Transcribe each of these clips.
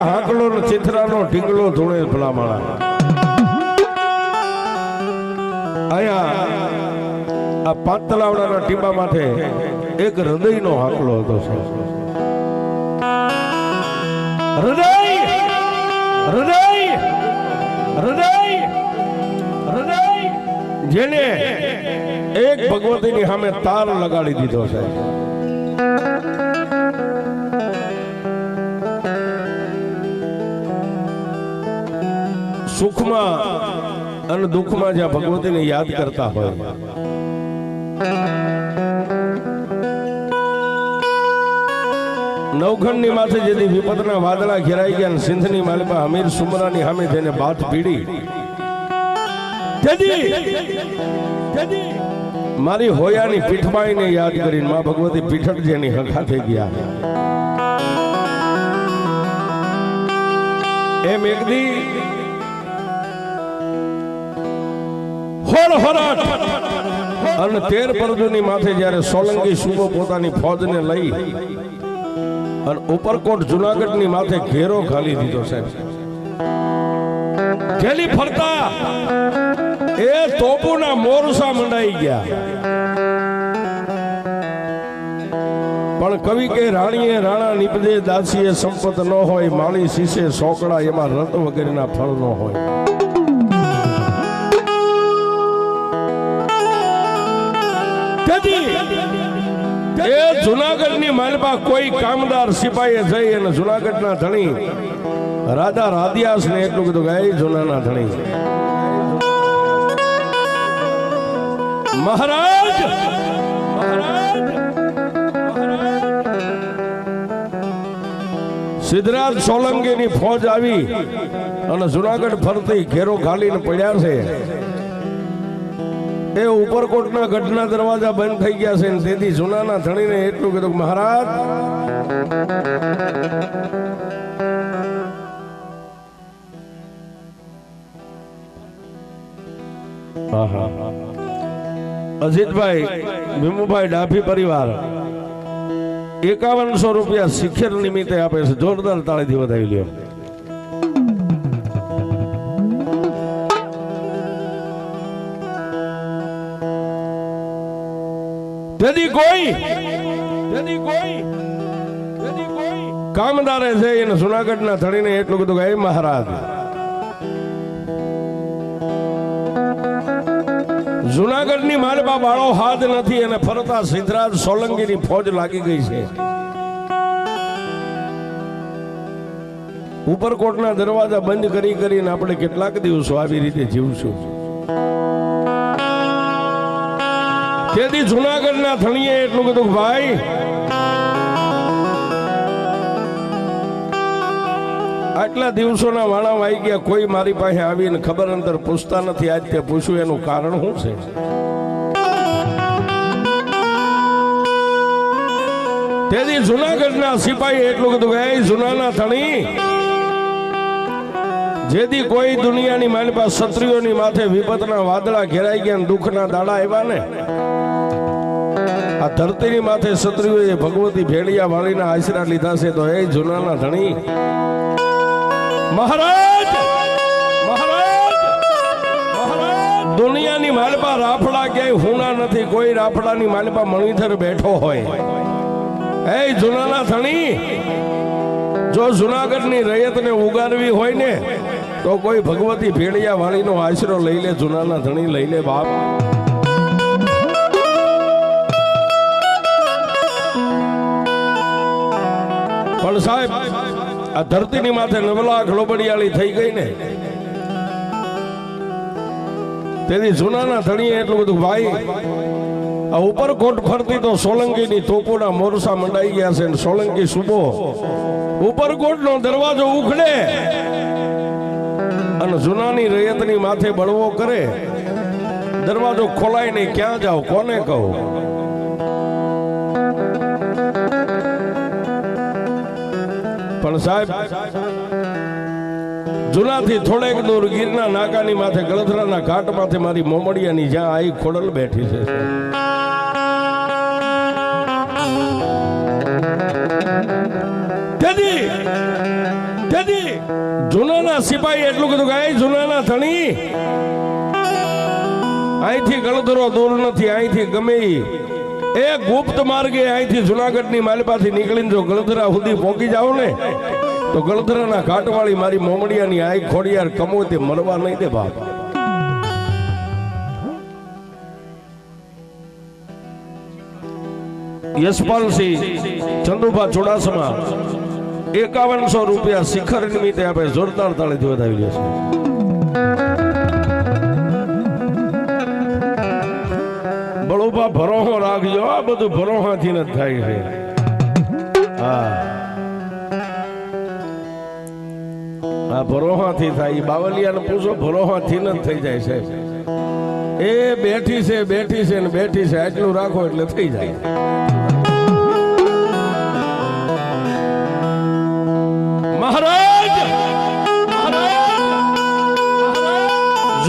હાકલો ને ચિથરાનો ઢીંગલો ધૂણે ભલામાળા અહીંયા આ પાંચ તલાવડાના ટીંબા માથે એક હૃદયનો હાકલો હતો હૃદય! હૃદય! હૃદય! હૃદય! જેને એક ભગવતીની સામે તાર લગાડી દીધો સાહેબ. સુખમાં અને દુઃખમાં જ્યાં ભગવતીને યાદ કરતા હોય. નવખંડની માથે જેથી વિપતના વાદળા ઘેરાઈ ગયા અને સિંધની માલિપા હમીર સુમરાની સામે જેને બાથ પીડી. મારી હોયાની પીઠબાઈને યાદ કરીને માં ભગવતી પીઠક જેની હખા થઈ ગયા. એમ એક હોળ હોરાટ અને તેર પરજુની માથે જ્યારે સોલંકી સુબો પોતાની ફોજને લઈ અને ઉપરકોટ જુનાગઢની માથે ઘેરો ખાલી દીધો સાહેબ. ઘેલી ફરતા. એ તોપુના મોરસા મંડાઈ ગયા. પણ કવિ કે રાણીએ રાણા નીપજે દાસીએ સંપત ન હોય માળી શીશે સોકડા એમાં રત વગેરેના ફળ ન હોય. તેથી એ જુનાગઢની માલપા કોઈ કામદાર સિપાહીએ જઈ અને જુનાગઢના ધણી રાધા રાધિયાસ ને એટલું કીધું કે, "એ જુનાના ધણી. મહારાજ! સિદ્ધરાજ સોલંકીની ફોજ આવી અને જુનાગઢ ફરતી ઘેરો ખાલીને પડ્યા છે. એ ઉપરકોટના ગઢના દરવાજા બંધ થઈ ગયા છે ને તેથી સુનાના ધણીને એટલું કીધું મહારાજ અજીતભાઈ ભીમુભાઈ ડાભી પરિવાર એકાવનસો રૂપિયા શિખર નિમિત્તે આપે છે. જોરદાર તાળીથી વધાવી લ્યો. તેથી કોઈ તેથી કોઈ તેથી કોઈ કામદારે છે એને જુનાગઢના ધણીને એટલું કીધું કે "હે મહારાજ, જુનાગઢની માલબા બાળો હાથ નથી અને ફરતા સિદ્ધરાજ સોલંકીની ફોજ લાગી ગઈ છે. ઉપરકોટના દરવાજા બંધ કરી કરીને આપણે કેટલાક દિવસો આવી રીતે જીવશું. તેથી જુનાગઢના થણીએ એટલું કીધું ભાઈ, આટલા દિવસોના વાણા વાઈ ગયા, કોઈ મારી પાસે આવીને ખબર અંતર પૂછતા નથી. આજ તે પૂછ્યું, એનું કારણ શું છે? તેથી જુનાગઢના સિપાહી એટલું કીધું કે, "એ જુનાના ધણી જેથી કોઈ દુનિયાની મારી પાસે ક્ષત્રિયોની માથે વિપતના વાદળા ઘેરાઈ ગયા દુઃખના દાડા આવ્યા ને? આ ધરતીની માથે ક્ષત્રિયોએ ભગવતી ભેડિયા વાળીના આશરા લીધા છે તો એ જૂનાના ધણી. મહારાજ! દુનિયાની માલપા રાફડા ક્યાંય હુના નથી. કોઈ રાફડાની માલપા મણિધર બેઠો હોય. એ જૂનાના ધણી, જો જુનાગઢની રયતને ઉગારવી હોય ને તો કોઈ ભગવતી ભેળિયા વાળીનો આશરો લઈ લે, જુનાના ધણી લઈ લે બાપ. પણ સાહેબ, આ ધરતીની માથે નવલા ખલોબડિયાળી થઈ ગઈ ને. તેથી જૂનાના ધણીએ એટલું બધું ભાઈ, આ ઉપરકોટ ફરતી તો સોલંકીની તોપોના મોરસા મંડાઈ ગયા છે સોલંકી સુબો, ઉપરકોટનો દરવાજો ઉખડે. અને જૂનાની રયતની માથે બળવો કરે. દરવાજો ખોલાય નહીં, ક્યાં જાવ, કોને કહો? પણ સાહેબ, જૂનાથી થોડેક દૂર ગીરના નાકાની માથે ગળધરાના ઘાટ માથે મારી મોમડિયાની જ્યાં આઈ ખોડલ બેઠી છે સિપાહી એટલું કીધું કે "એ જૂનાના ધણી. અહીંથી ગળધરો દૂર નથી, અહીંથી ગમે એ ગુપ્ત માર્ગે અહીંથી જુનાગઢની માલિપાથી નીકળીને જો ગળધરા સુધી પહોંચી જાવ ને, તો ગળધરાના ઘાટવાળી મારી મોમડિયાની આઈ ખોડિયાર કમો તે મરવા નહીં દે બાપ. યશપાલસિંહ ચંદુભા ચુડાસમા. એકાવનસો રૂપિયા શિખર નિમિત્તે આપણે જોરદાર તાળીથી વધાવી લે છે બળોબા ભરોહો રાખજો. આ બધું ભરોહાથી જ થાય છે. હા. આ ભરોહાથી થાય. બાવલિયાને પૂછો, ભરોહાથી જ થઈ જાય છે. એ બેઠી છે બેઠી છે ને બેઠી છે. આટલું રાખો એટલે થઈ જાય.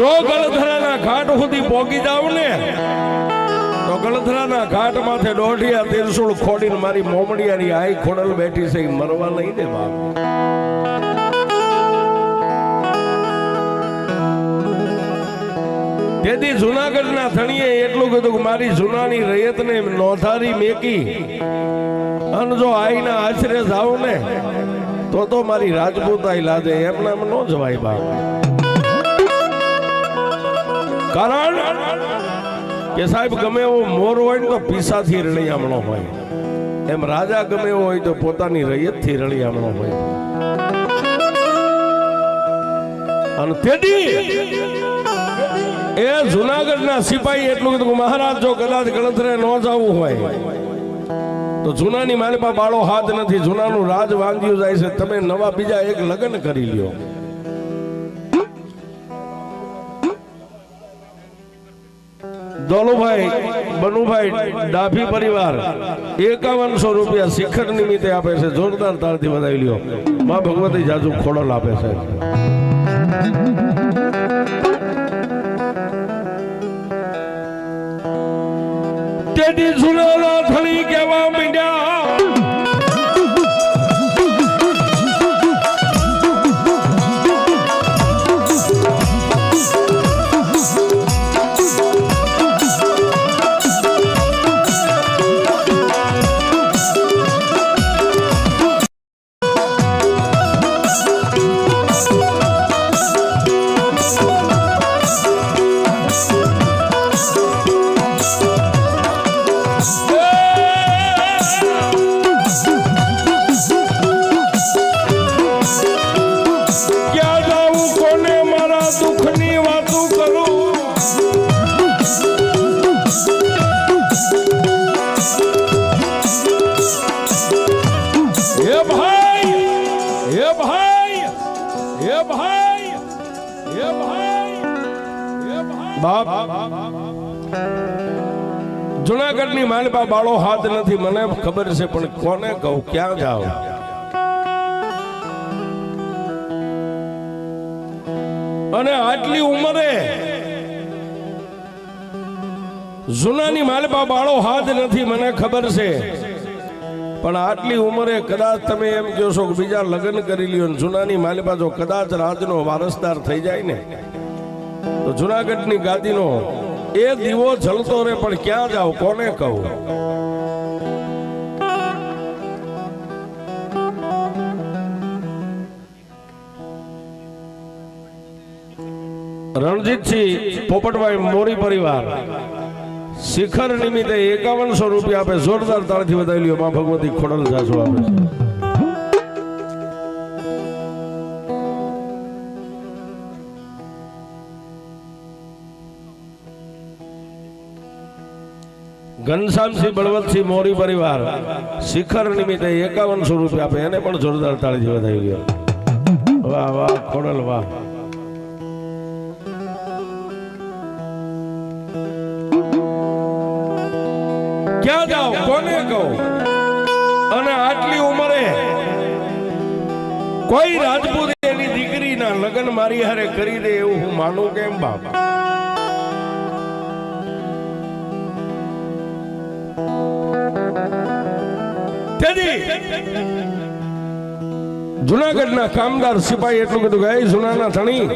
જો ગળધરાના ઘાટ સુધી પોગી જાવ ને, તો ગળધરાના ઘાટ માથે દોઢિયા તિરસુળ ખોડીને મારી મોમડિયાની આઈ ખોડલ બેઠી છે મરવા નહીં દે બાપ તેથી જુનાગઢના ધણીએ એટલું કીધું કે મારી જુનાની રયતને નોંધારી મેકી. અને જો આઈના આશરે જાવ ને, તો તો મારી રાજપૂતાઈ લાદે એમને એમ ન જવાય બાપ. કારણ કે સાહેબ, ગમે એવો મોર હોય ને તો પીસાથી રળિયામણો હોય. એમ રાજા ગમે એવો હોય તો પોતાની રૈયતથી રળિયામણો હોય. અને તેથી એ જુનાગઢના સિપાહી એટલું કીધું મહારાજ, જો કદાચ ગણતરે ન જવું હોય, તો જૂનાની માલિપા બાળો હાથ નથી. જૂનાનું રાજ વાંધ્યું જાય છે. તમે નવા બીજા એક લગ્ન કરી લ્યો. દોલુભાઈ, બનુભાઈ, ડાભી પરિવાર, એકાવનસો રૂપિયા શિખર નિમિત્તે આપે છે. જોરદાર તારથી વધાવી લ્યો. માં ભગવતી જાજુ ખોડલ આપે છે. તેથી જુનાના થળી કેવા મીડ્યા? બાપ, જુનાગઢની માલપા બાળો હાથ નથી. મને ખબર છે, પણ કોને કહું? ક્યાં જાઓ અને આટલી ઉંમરે જૂનાની માલપા બાળો હાથ નથી, મને ખબર છે. પણ આટલી ઉંમરે કદાચ તમે એમ કહો છો કે બીજા લગ્ન કરી લ્યો જૂનાની માલપા જો કદાચ રાજનો વારસદાર થઈ જાય ને તો જુનાગઢની ગાદીનો એ દીવો જલતો રે પણ ક્યાં જાવ, કોને કહું? રણજીતસિંહ પોપટભાઈ મોરી પરિવાર, શિખર નિમિત્તે એકાવનસો રૂપિયા આપે, જોરદાર તાળથી વધાવી લ્યો, માં ભગવતી ખોડલ સાસુ આપે. છે ઘનશ્યામસિંહ બળવંતસિંહ મોરી પરિવાર શિખર નિમિત્તે એકાવનસો રૂપિયા આપે, એને પણ જોરદાર તાળી જેવા થઈ ગયો. વાહ વાહ, ખોડલ, વાહ. ક્યાં જાઓ? કોને કહો? અને આટલી ઉંમરે કોઈ રાજપૂત એની દીકરીના લગ્ન મારી હારે કરી દે એવું હું માનું કેમ, બાપ? જુનાગઢના કામદાર સિપાહી એટલું બધું ગાય, જુનાના ધણી.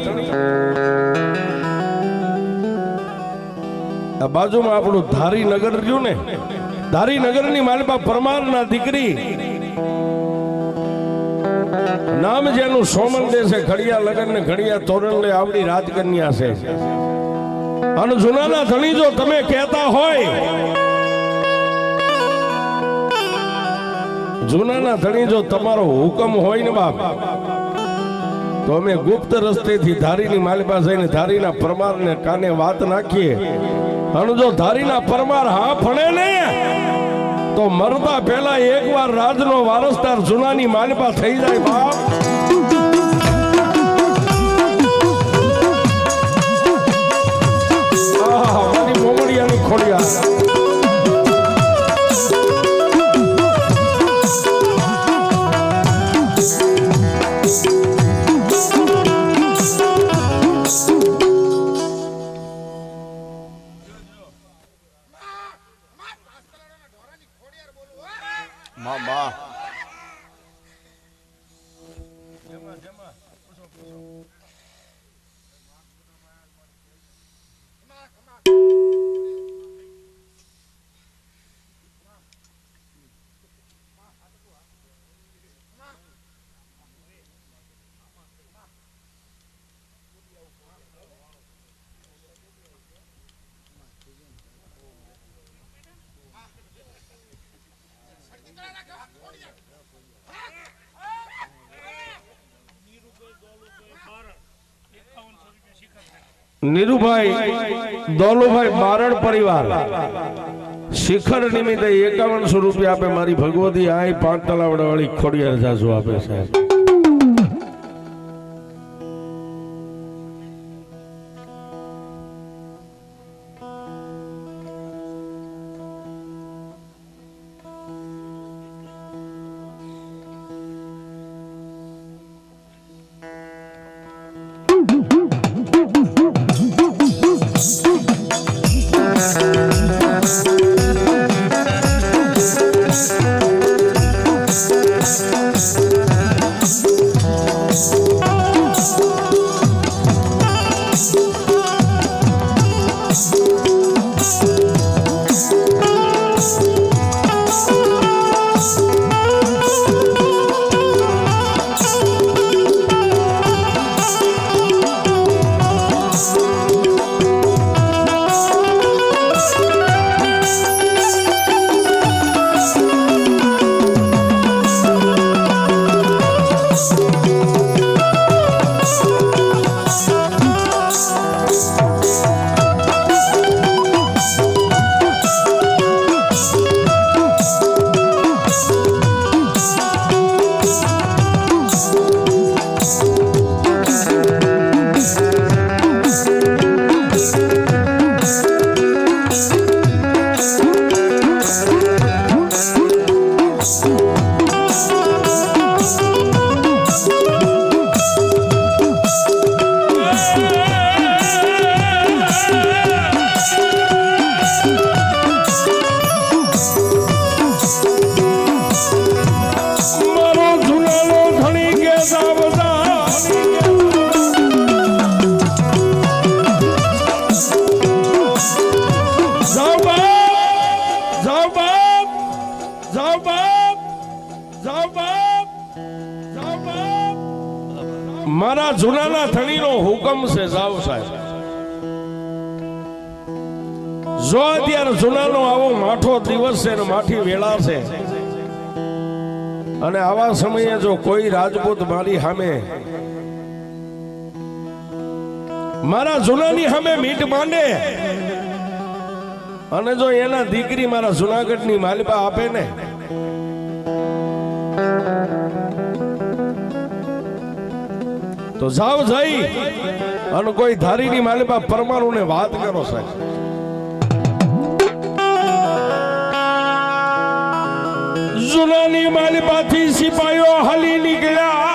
આ બાજુમાં આપણું ધારીનગર રહ્યું ને. ધારીનગરની નગરની માલિપા પરમારના દીકરી. નામ જેનું સોમન દેશે ઘડિયા લગન ને ઘડિયા તોરણ લે, આવડી રાજકન્યા છે. અને જુનાના ધણી જો તમે કહેતા હોય જૂનાના ધણી જો તમારો હુકમ હોય ને બાપ તો અમે ગુપ્ત રસ્તેથી ધારીની માલિપા જઈને ધારીના પરમારને કાને વાત નાખીએ. અને જો ધારીના પરમાર હા ફણે ને તો મરતા પહેલા એકવાર રાજનો વારસદાર જૂનાની માલિપા થઈ જાય બાપ. આહા, Mamá. નીરુભાઈ, દોલુભાઈ બારડ પરિવાર, શિખર નિમિત્તે એકાવનસો રૂપિયા આપે મારી ભગવતી આય પાંચ તલાવડા વાળી ખોડિયાર જાજુ આપે સાહેબ માઠી વેળા છે. અને આવા સમયે જો કોઈ રાજપૂત મારી સામે મારા જુનાની સામે મીટ માંડે અને જો એના દીકરી મારા જુનાગઢની માલિપા આપે ને, તો જાવ જઈ અને કોઈ ધારીની માલિપા પરમાણુ ને વાત કરો સાહેબ. જુનાની માલિપાથી સિપાહીઓ હલી નીકળ્યા.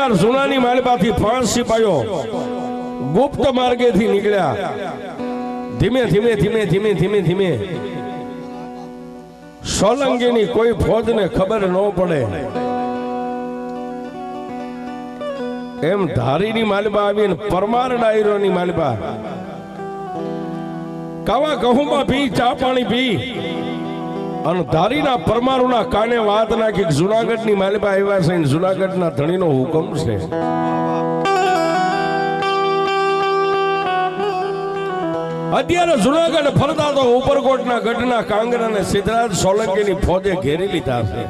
લઈનાર સોનાની માલપાથી પાંચ સિપાયો ગુપ્ત માર્ગેથી નીકળ્યા. ધીમે ધીમે ધીમે ધીમે ધીમે ધીમે. સોલંકીની કોઈ ફોજને ખબર ન પડે. એમ ધારીની માલબા આવીને પરમાર ડાયરોની માલબા. કાવા કહુંમાં પી, ચા પાણી પી. અને ધારીના પરમારુના કાને વાત નાખી જુનાગઢની માલિબા આવ્યા છે જુનાગઢના ધણીનો હુકમ છે. અત્યારે જુનાગઢ ફરતા તો ઉપરકોટના ગઢના કાંગર અને સિદ્ધરાજ સોલંકીની ફોજે ઘેરી લીધા છે.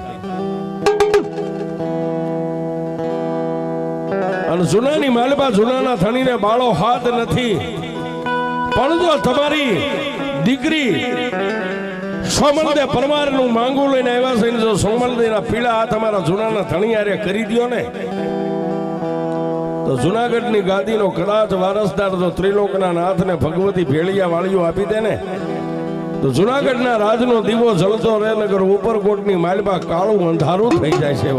અને જુનાની માલિબા જુનાના ધણીને બાળો હાથ નથી. પણ જો તમારી દીકરી સોમલદે પરમારનું માંગુ લઈને આવ્યા છે ને જો સોમલદેના પીળા હાથ અમારા જૂનાના ધણિયારે કરી દો ને, તો જુનાગઢની ગાદીનો કદાચ વારસદાર તો ત્રિલોકના નાથને ભગવતી ભેળિયા વાળીઓ આપી દે ને, તો જુનાગઢના રાજનો દીવો જલતો રહે નગર ઉપરકોટની માલબા કાળું અંધારું થઈ જાય છે.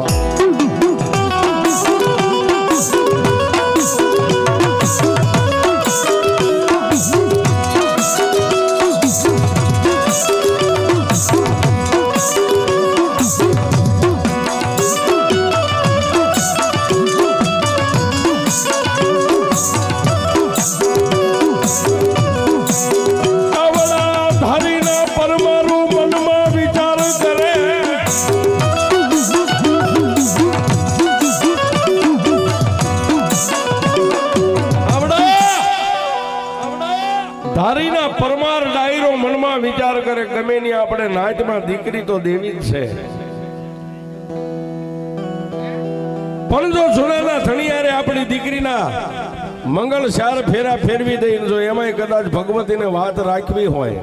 મંગળ ચાર ફેરા ફેરવી દઈ જો એમાંય કદાચ ભગવતીને વાત રાખવી હોય.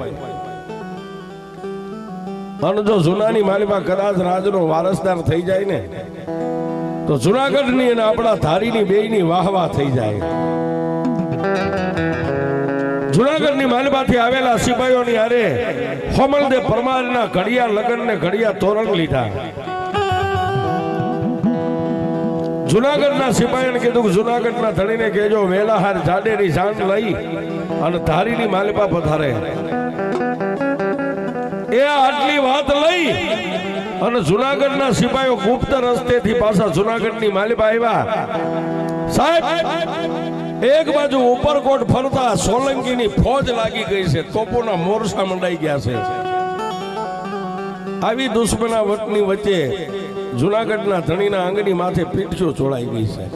અને જો જૂનાની માલીમાં કદાચ રાજનો વારસદાર થઈ જાય ને, તો જુનાગઢની અને આપણા ધારીની બેયની વાહવા થઈ જાય. જુનાગઢની માલિબાથી આવેલા સિપાહીઓની હારે હોમલદે પરમારના ઘડિયા લગ્નને ઘડિયા તોરણ લીધા. જુનાગઢના સિપાહીને કીધું કે જુનાગઢના ધણીને કહેજો વેલા હાર જાડેની જાન લઈ અને ધારીની માલિપા પધારે. એ આટલી વાત લઈ અને જુનાગઢના સિપાહીઓ ગુપ્ત રસ્તેથી પાછા જુનાગઢની માલિપા આવ્યા. સાહેબ, એક બાજુ ઉપરકોટ ફરતા સોલંકીની ફોજ લાગી ગઈ છે, તોપોના મોરસા મંડાઈ ગયા છે. આવી દુશ્મના વટની વચ્ચે જુનાગઢના ધણીના આંગણી માથે પીઠ્યો છોડાઈ ગઈ છે.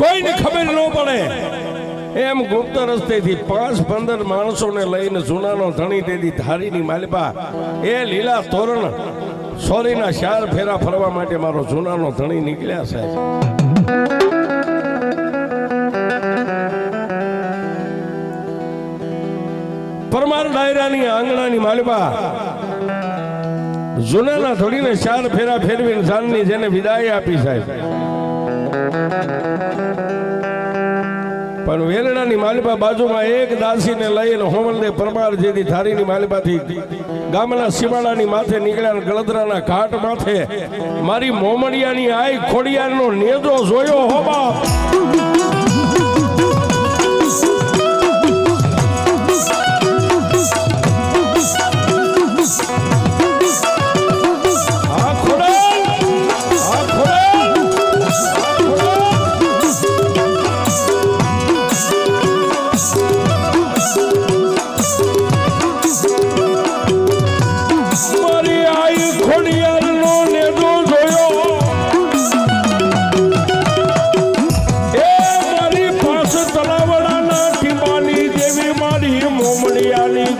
કોઈને ખબર ન પડે. એમ ગુપ્ત રસ્તેથી પાંચ પંદર માણસોને લઈને જૂનાનો ધણી તેથી ધારીની માલિપા. એ લીલા તોરણ સોરીના શાર ફેરા ફરવા માટે મારો જૂનાનો ધણી નીકળ્યા છે. પરમાર ડાયરાની આંગણાની માલિપા જૂનાના થોડીને ચાર ફેરા ફેરવીને જાનની જેને વિદાય આપી સાહેબ. પણ વેલડાની માલિપા બાજુમાં એક દાસીને લઈને હોમલદે પરમાર જેથી ધારીની માલિપાથી ગામના સીમાડાની માથે નીકળ્યા ગળદરાના ઘાટ માથે મારી મોમડિયાની આઈ ખોડિયાનો નેજો જોયો હો બાપ.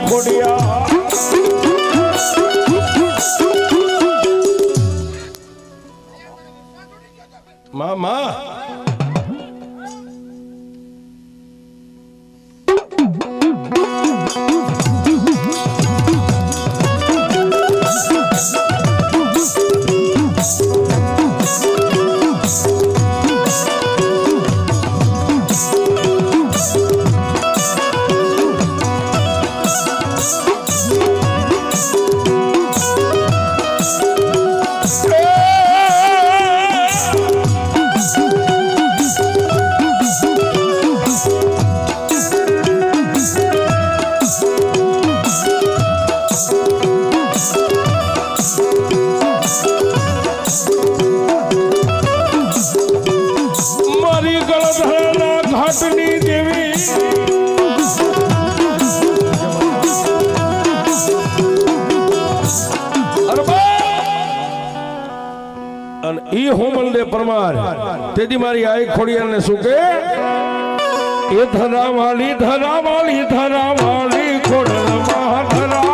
મોમડિયાની પરમાર. તેથી મારી આઈ ખોડિયાને શું કે એ ધરાવાળી ધરાવાળી ધરાવાળી ખોડલ માં ધરાવાળી